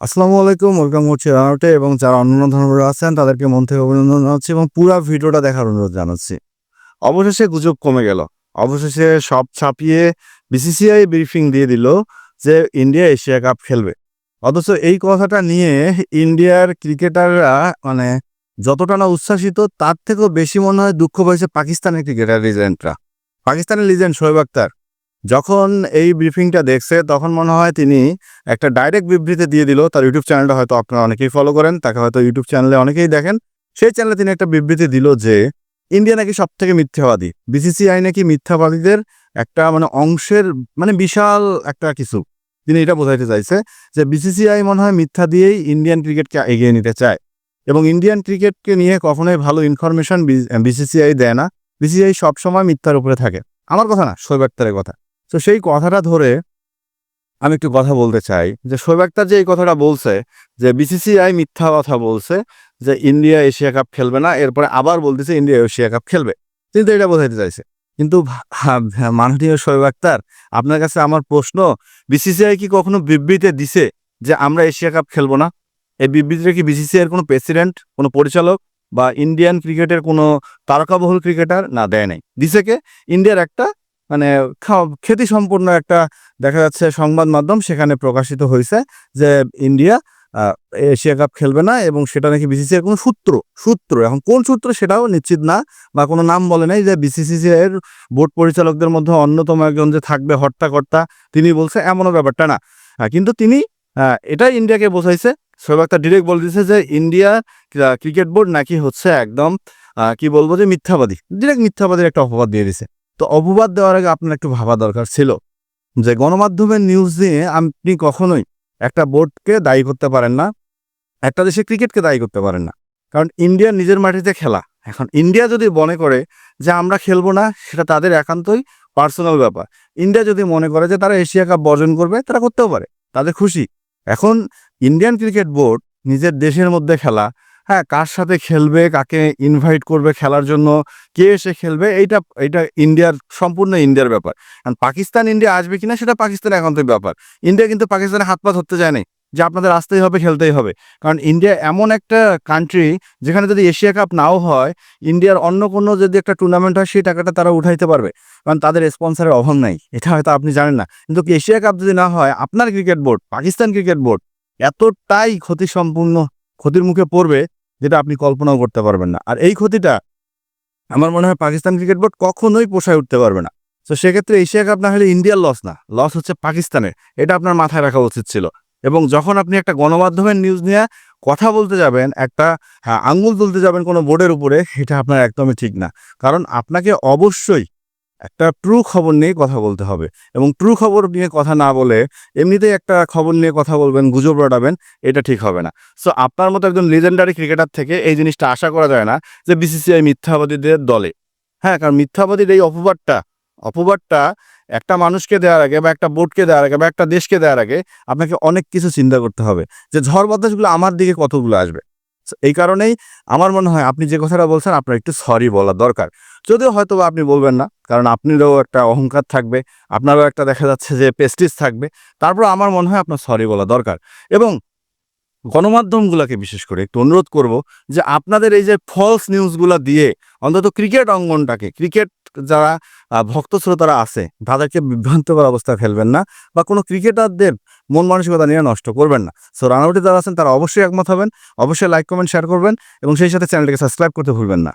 আসসালামু আলাইকুম, ওয়েলকাম করছি রানাউটে এবং যারা অন্যান্য ধর্মের আছেন, তাদেরকে মন থেকে অভিনন্দন জানাচ্ছি এবং পুরো ভিডিওটা দেখার অনুরোধ জানাচ্ছি। অবশেষে গুজব কমে গেল। অবশেষে সব ছাপিয়ে বিসিসিআই ব্রিফিং দিয়ে দিল যে ইন্ডিয়া এশিয়া কাপ খেলবে। অথচ এই কথাটা নিয়ে ইন্ডিয়ার ক্রিকেটাররা মানে যতটা না উচ্ছ্বাসিত, তার থেকেও বেশি মনে হয় দুঃখ পেয়েছে পাকিস্তানের ক্রিকেটার লিজেন্ডরা পাকিস্তানের লিজেন্ড শোয়েব আক্তার যখন এই ব্রিফিংটা দেখছে, তখন মনে হয় তিনি একটা ডাইরেক্ট বিবৃতি দিয়ে দিল। তার ইউটিউব চ্যানেলটা হয়তো আপনারা অনেকেই ফলো করেন, তাকে হয়তো ইউটিউব চ্যানেলে অনেকেই দেখেন। সেই চ্যানেলে তিনি একটা বিবৃতি দিল যে, ইন্ডিয়া নাকি সব থেকে মিথ্যাবাদী বিসিসিআই নাকি মিথ্যাবাদীদের একটা মানে অংশের মানে বিশাল একটা কিছু। তিনি এটা বোঝাইতে চাইছে যে বিসিসিআই মনে হয় মিথ্যা দিয়েই ইন্ডিয়ান ক্রিকেটকে এগিয়ে নিতে চায়। এবং ইন্ডিয়ান ক্রিকেটকে নিয়ে কখনোই ভালো ইনফরমেশন বিসিসিআই দেয় না। বিসিসিআই সবসময় মিথ্যার উপরে থাকে। আমার কথা না আক্তারের কথা। তো সেই কথাটা ধরে আমি একটু কথা বলতে চাই যে শোয়েব আক্তার যে এই কথাটা বলছে, যে বিসিসিআই মিথ্যা কথা বলছে যে ইন্ডিয়া এশিয়া কাপ খেলবে না, এরপরে আবার বলতেছে ইন্ডিয়া এশিয়া কাপ খেলবে। কিন্তু এটা বোঝাইতে চাইছে। কিন্তু মাননীয় শোয়েব আক্তার আপনার কাছে আমার প্রশ্ন বিসিসিআই কি কখনো বিবৃতি দিছে যে আমরা এশিয়া কাপ খেলব না? এই বিবৃতিটা কি বিসিসিআই এর কোনো প্রেসিডেন্ট, কোনো পরিচালক বা ইন্ডিয়ান ক্রিকেটের কোনো তারকাবহুল ক্রিকেটার? না, দেয় নাই। দিছে কে? ইন্ডিয়ার একটা মানে খ্যাতি সম্পন্ন একটা দেখা যাচ্ছে সংবাদ মাধ্যম সেখানে প্রকাশিত হয়েছে যে ইন্ডিয়া এশিয়া কাপ খেলবে না এবং সেটা নাকি বিসিসিআই কোনো সূত্র সূত্র। এখন কোন সূত্র সেটাও নিশ্চিত না বা কোনো নাম বলে নাই যে বিসিসিআই এর বোর্ড পরিচালকদের মধ্যে অন্যতম একজন যে থাকবে হর্তাকর্তা, তিনি বলছে এমনও ব্যাপারটা না। কিন্তু তিনি এটাই ইন্ডিয়াকে বোঝাইছে। আক্তার ডিরেক্ট বলে দিয়েছে যে ইন্ডিয়া ক্রিকেট বোর্ড নাকি হচ্ছে একদম কি বলব যে মিথ্যাবাদী। ডিরেক্ট মিথ্যাবাদীর একটা অপবাদ দিয়ে দিছে তো অপবাদ দেওয়ার আগে আপনার একটু ভাবা দরকার ছিল যে গণমাধ্যমের নিউজ দিয়ে আপনি কখনোই একটা বোর্ডকে দায়ী করতে পারেন না, একটা দেশে ক্রিকেটকে দায়ী করতে পারেন না। কারণ ইন্ডিয়া নিজের মাটিতে খেলা। এখন ইন্ডিয়া যদি মনে করে যে আমরা খেলব না, সেটা তাদের একান্তই পার্সোনাল ব্যাপার। ইন্ডিয়া যদি মনে করে যে তারা এশিয়া কাপ বর্জন করবে, তারা করতেও পারে, তাদের খুশি। এখন ইন্ডিয়ান ক্রিকেট বোর্ড নিজের দেশের মধ্যে খেলা হ্যাঁ কার সাথে খেলবে, কাকে ইনভাইট করবে খেলার জন্য, কে এসে খেলবে, এইটা এটা ইন্ডিয়ার, সম্পূর্ণ ইন্ডিয়ার ব্যাপার। কারণ পাকিস্তান, ইন্ডিয়া আসবে কিনা সেটা পাকিস্তানের একান্তই ব্যাপার। ইন্ডিয়া কিন্তু পাকিস্তানের হাত পা ধরতে যায় যে আপনাদের আসতেই হবে, খেলতেই হবে। কারণ ইন্ডিয়া এমন একটা কান্ট্রি যেখানে যদি এশিয়া কাপ নাও হয়, ইন্ডিয়ার অন্য কোনো যদি একটা টুর্নামেন্ট হয়, সেই টাকাটা তারা উঠাইতে পারবে। কারণ তাদের স্পন্সরের অভাব নাই, এটা হয়তো আপনি জানেন না। কিন্তু এশিয়া কাপ যদি না হয়, আপনার cricket board Pakistan cricket board এতটাই ক্ষতি সম্পূর্ণ ক্ষতির মুখে পড়বে যেটা আপনি কল্পনাও করতে পারবেন না। আর এই ক্ষতিটা আমার মনে হয় পাকিস্তান ক্রিকেট বোর্ড কখনোই পোষায় উঠতে পারবে না। তো সেক্ষেত্রে এশিয়া কাপ না হলে ইন্ডিয়ার লস না লস হচ্ছে পাকিস্তানের। এটা আপনার মাথায় রাখা উচিত ছিল। এবং যখন আপনি একটা গণমাধ্যমের নিউজ নিয়ে কথা বলতে যাবেন একটা হ্যাঁ, আঙ্গুল তুলতে যাবেন কোনো বোর্ডের উপরে এটা আপনার একদমই ঠিক না। কারণ আপনাকে অবশ্যই একটা ট্রু খবর নিয়ে কথা বলতে হবে। এবং ট্রু খবর নিয়ে কথা না বলে এমনিতেই একটা খবর নিয়ে কথা বলবেন, গুজব রটাবেন, এটা ঠিক হবে না। সো আপনার মতো একজন লিজেন্ডারি ক্রিকেটার থেকে এই জিনিসটা আশা করা যায় না যে বিসিসিআই মিথ্যাবাদীদের দলে। হ্যাঁ কারণ মিথ্যাবাদীর এই অপবাদটা অপবাদটা একটা মানুষকে দেওয়ার আগে বা একটা বোর্ডকে দেওয়ার আগে বা একটা দেশকে দেওয়ার আগে আপনাকে অনেক কিছু চিন্তা করতে হবে। যে ঝড় বাতাসগুলো আমার দিকে কতগুলো আসবে? এই কারণেই আমার মনে হয় আপনি যে কথাটা বলছেন আপনার একটু সরি বলা দরকার। যদিও হয়তো আপনি বলবেন না, কারণ আপনারও একটা অহংকার থাকবে, আপনারও একটা দেখা যাচ্ছে যে পেস্টিস থাকবে তারপর আমার মনে হয় আপনার সরি বলা দরকার। এবং গণমাধ্যমগুলোকে বিশেষ করে একটু অনুরোধ করব যে আপনাদের এই যে ফলস নিউজগুলো দিয়ে অন্তত ক্রিকেট অঙ্গনটাকে ক্রিকেট যারা ভক্ত শ্রোতারা আছে, তাদেরকে বিভ্রান্তকর অবস্থায় ফেলবেন না বা কোনো ক্রিকেটারদের মন মানসিকতা নিয়ে নষ্ট করবেন না। সো রানআউটে যারা আছেন, তারা অবশ্যই একমত হবেন, অবশ্যই লাইক কমেন্ট শেয়ার করবেন এবং সেই সাথে চ্যানেলটিকে সাবস্ক্রাইব করতে ভুলবেন না।